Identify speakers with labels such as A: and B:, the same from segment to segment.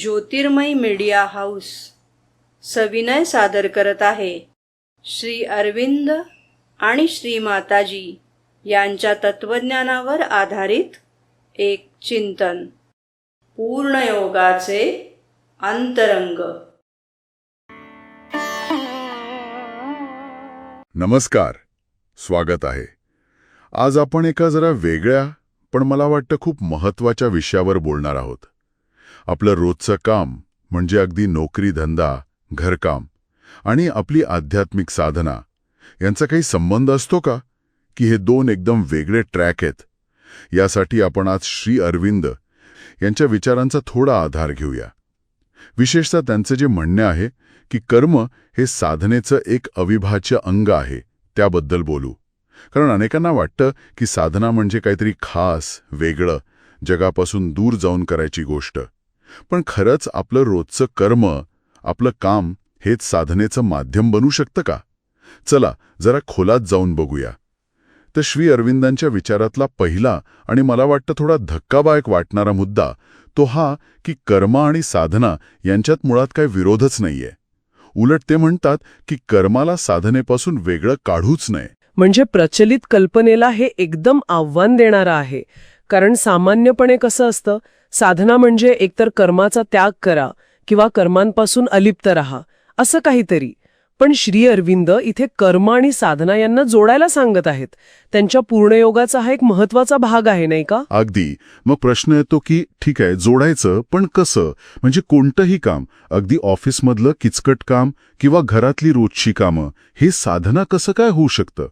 A: ज्योतिर्मय media house सविनय सादर करत आहे. श्री अरविंद आणि श्री माताजी यांच्या तत्वज्ञानावर आधारित एक चिंतन. पूर्णयोगाचे अंतरंग.
B: नमस्कार. स्वागत आहे. आज आपण एका जरा वेगळ्या पण मला वाटतं खूप महत्त्वाच्या विषयावर बोलणार आहोत. आपलं रोजचं काम म्हणजे अगदी नोकरी धंदा घरकाम आणि आपली आध्यात्मिक साधना. यांचा काही संबंध असतो का? की हे दोन एकदम वेगळे ट्रॅक आहेत. यासाठी आपण आज श्री अरविंद यांच्या विचारांचा थोडा आधार घेऊया. विशेषतः त्यांचं जे म्हणणे आहे की कर्म हे साधनेचं एक अविभाज्य अंग आहे त्याबद्दल बोलू. कारण अनेकांना वाटतं की साधना म्हणजे काहीतरी खास वेगळं जगापासून दूर जाऊन करायची गोष्ट. पण खरंच आपलं रोजचं कर्म आपलं काम हेच साधनेचं माध्यम बनू शकतं का? चला जरा खोलात जाऊन बघूया. तर श्री अरविंदांच्या विचारातला पहिला आणि मला वाटतं थोडा धक्काबायक वाटणारा मुद्दा तो हा की कर्म आणि साधना यांच्यात मुळात काही विरोधच नाहीये. उलट ते म्हणतात की कर्माला साधनेपासून वेगळं काढूच नये.
C: म्हणजे प्रचलित कल्पनेला हे एकदम आव्हान देणारं आहे. कारण सामान्यपणे कसं असतं साधना म्हणजे एकतर कर्माचा त्याग करा किंवा कर्मांपासून अलिप्त राहा असं काहीतरी. पण श्री अरविंद इथे कर्म आणि साधना यांना जोडायला सांगत आहेत. त्यांच्या पूर्णयोगाचा हा एक महत्त्वाचा भाग आहे नाही का?
B: अगदी. मग प्रश्न येतो की ठीक आहे जोडायचं पण कसं? म्हणजे कोणतंही काम अगदी ऑफिसमधलं किचकट काम किंवा घरातली रोजची कामं हे साधना कसं काय होऊ शकतं?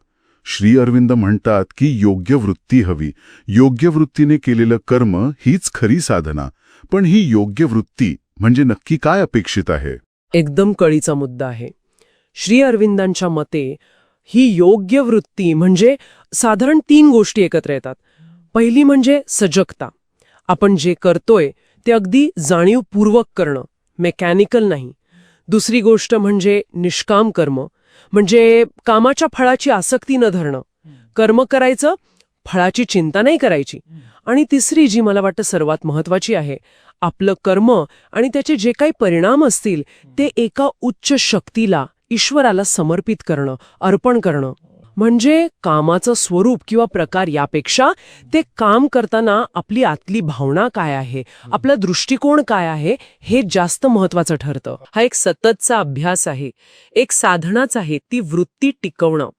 B: श्री अरविंद म्हणतात की योग्य वृत्ती हवी. योग्य वृत्तीने केलेलं कर्म हीच खरी साधना. पण ही योग्य वृत्ती म्हणजे नक्की काय अपेक्षित आहे?
C: एकदम कळीचा मुद्दा आहे. श्री अरविंदांच्या मते ही योग्य वृत्ती म्हणजे साधारण तीन गोष्टी एकत्र येतात. पहिली म्हणजे सजगता. आपण जे करतोय ते अगदी जाणीवपूर्वक करणं मेकॅनिकल नाही. दुसरी गोष्ट म्हणजे निष्काम कर्म. म्हणजे कामाच्या फळाची आसक्ती न धरणं. कर्म करायचं फळाची चिंता नाही करायची. आणि तिसरी जी मला वाटतं सर्वात महत्वाची आहे आपलं कर्म आणि त्याचे जे काही परिणाम असतील ते एका उच्च शक्तीला ईश्वराला समर्पित करणं अर्पण करणं. म्हणजे कामाचं स्वरूप किंवा प्रकार यापेक्षा ते काम करताना आपली आतली भावना काय आहे आपला दृष्टिकोन काय आहे हे जास्त महत्वाचं ठरतं. हा एक सततचा अभ्यास आहे. एक साधनाच आहे ती वृत्ती टिकवणं.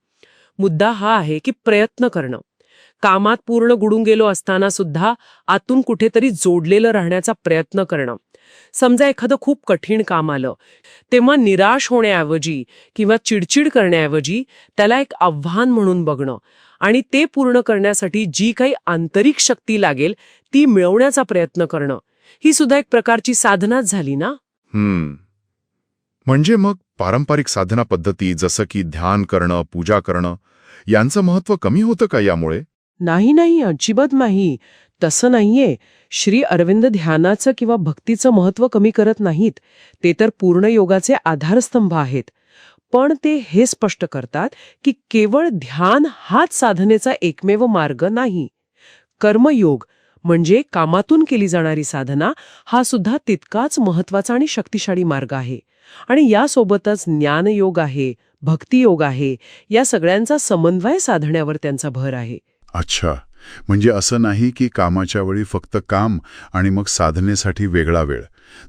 C: मुद्दा हा आहे की प्रयत्न करणं. कामात पूर्ण गुडून गेलो असताना सुद्धा आतून कुठेतरी जोडलेलं राहण्याचा प्रयत्न करणं. समजा एखादं खूप कठीण काम आलं तेव्हा निराश होण्याऐवजी किंवा चिडचिड करण्याऐवजी त्याला एक आव्हान म्हणून बघणं आणि ते पूर्ण करण्यासाठी जी काही आंतरिक शक्ती लागेल ती मिळवण्याचा प्रयत्न करणं. ही सुद्धा एक प्रकारची साधनाच झाली ना?
B: हम्म. म्हणजे मग पारंपरिक साधना पद्धती जसं की ध्यान करणं पूजा करणं यांचं महत्त्व कमी होतं का यामुळे?
C: नाही नाही अजिबात नाही. तसं नाहीये. श्री अरविंद ध्यानाचं किंवा भक्तीचं महत्त्व कमी करत नाहीत. ते तर पूर्ण योगाचे आधारस्तंभ आहेत. पण ते हे स्पष्ट करतात की केवळ ध्यान हाच साधनेचा एकमेव मार्ग नाही. कर्मयोग म्हणजे कामातून केली जाणारी साधना हा सुद्धा तितकाच महत्त्वाचा आणि शक्तिशाली मार्ग आहे. आणि यासोबतच ज्ञानयोग आहे भक्तियोग आहे या सगळ्यांचा समन्वय साधण्यावर त्यांचा भर आहे.
B: अच्छा. म्हणजे असं नाही की कामाच्या वेळी फक्त काम आणि मग साधनेसाठी वेगळा वेळ.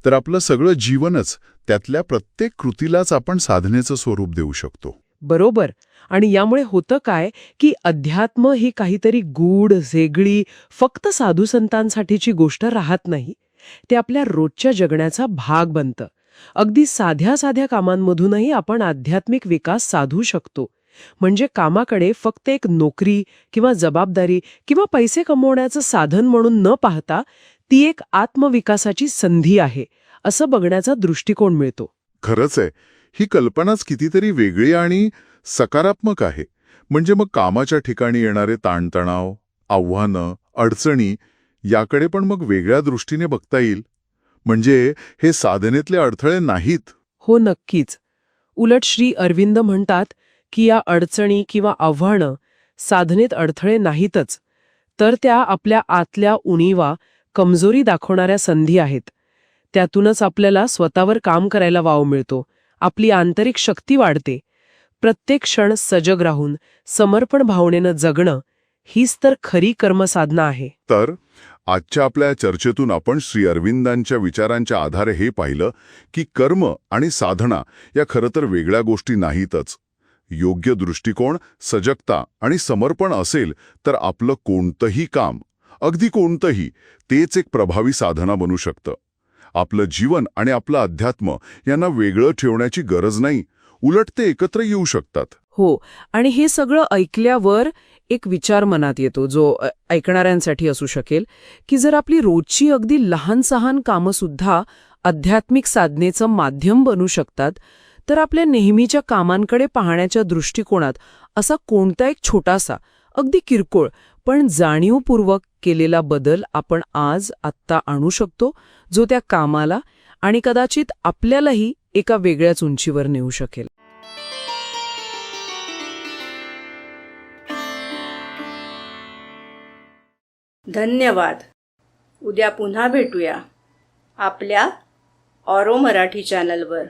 B: तर आपलं सगळं जीवनच त्यातल्या प्रत्येक कृतीलाच आपण साधनेचं स्वरूप देऊ शकतो.
C: बरोबर. आणि यामुळे होतं काय की अध्यात्म ही काहीतरी गूढ झेगळी फक्त साधूसंतांसाठीची गोष्ट राहत नाही. ते आपल्या रोजच्या जगण्याचा भाग बनतं. अगदी साध्या साध्या कामांमधूनही आपण आध्यात्मिक विकास साधू शकतो. म्हणजे कामाकडे फक्त एक नोकरी किंवा जबाबदारी किंवा पैसे कमवण्याचं साधन म्हणून न पाहता ती एक आत्मविकासाची संधी आहे असं बघण्याचा दृष्टिकोन मिळतो.
B: खरंच आहे. ही कल्पनाच कितीतरी वेगळी आणि सकारात्मक आहे. म्हणजे मग कामाच्या ठिकाणी येणारे ताणतणाव आव्हानं अडचणी याकडे पण मग वेगळ्या दृष्टीने बघता येईल. म्हणजे हे साधनेतले अडथळे नाहीत.
C: हो नक्कीच. उलट श्री अरविंद म्हणतात की या अडचणी किंवा आव्हानं साधनेत अडथळे नाहीतच तर त्या आपल्या आतल्या उणीवा कमजोरी दाखवणाऱ्या संधी आहेत. त्यातूनच आपल्याला स्वतःवर काम करायला वाव मिळतो आपली आंतरिक शक्ती वाढते. प्रत्येक क्षण सजग राहून समर्पण भावनेनं जगणं हीच तर खरी कर्मसाधना आहे.
B: तर आजच्या आपल्या चर्चेतून आपण श्री अरविंदांच्या विचारांच्या आधारे हे पाहिलं की कर्म आणि साधना या खरं तर वेगळ्या गोष्टी नाहीतच. योग्य दृष्टिकोन सजगता आणि समर्पण असेल तर आपलं कोणतंही काम अगदी कोणतंही तेच एक प्रभावी साधना बनू शकतं. आपलं जीवन आणि आपलं अध्यात्म यांना वेगळं ठेवण्याची गरज नाही उलट ते एकत्र येऊ शकतात.
C: हो आणि हे सगळं ऐकल्यावर एक विचार मनात येतो जो ऐकणाऱ्यांसाठी असू शकेल की जर आपली रोजची अगदी लहान सहान कामंसुद्धा आध्यात्मिक साधनेचं माध्यम बनू शकतात तर आपल्या नेहमीच्या कामांकडे पाहण्याच्या दृष्टिकोनात असा कोणता एक छोटासा अगदी किरकोळ पण जाणीवपूर्वक केलेला बदल आपण आज आत्ता आणू शकतो जो त्या कामाला आणि कदाचित आपल्यालाही एका वेगळ्याच उंचीवर नेऊ शकेल.
A: धन्यवाद. उद्या पुन्हा भेटूया आपल्या ऑरो मराठी चॅनलवर.